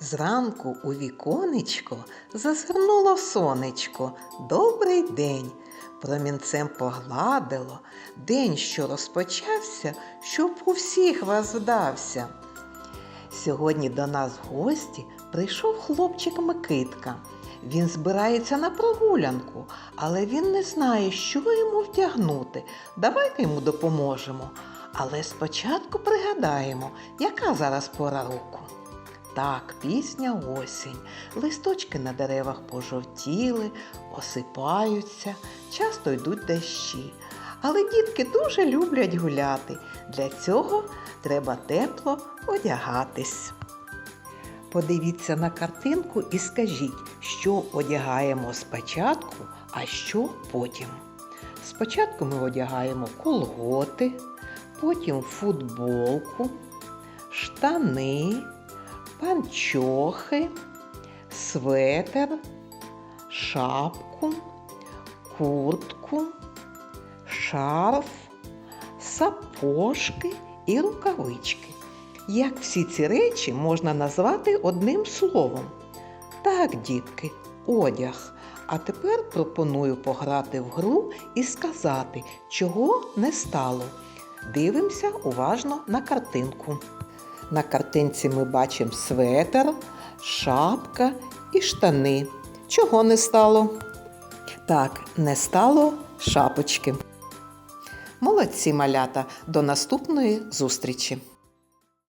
Зранку у віконечко зазирнуло сонечко. Добрий день. Промінцем погладило. День, що розпочався, щоб у всіх вас вдався. Сьогодні до нас в гості прийшов хлопчик Микитка. Він збирається на прогулянку, але він не знає, що йому вдягнути. Давайте йому допоможемо. Але спочатку пригадаємо, яка зараз пора року. Так, пісня осінь. Листочки на деревах пожовтіли, осипаються, часто йдуть дощі. Але дітки дуже люблять гуляти. Для цього треба тепло одягатись. Подивіться на картинку і скажіть, що одягаємо спочатку, а що потім. Спочатку ми одягаємо колготи, потім футболку, штани, панчохи, светер, шапку, куртку, шарф, сапожки і рукавички. Як всі ці речі можна назвати одним словом? Так, дітки, одяг. А тепер пропоную пограти в гру і сказати, чого не стало. Дивимося уважно на картинку. На картинці ми бачимо светер, шапка і штани. Чого не стало? Так, не стало шапочки. Молодці малята, до наступної зустрічі!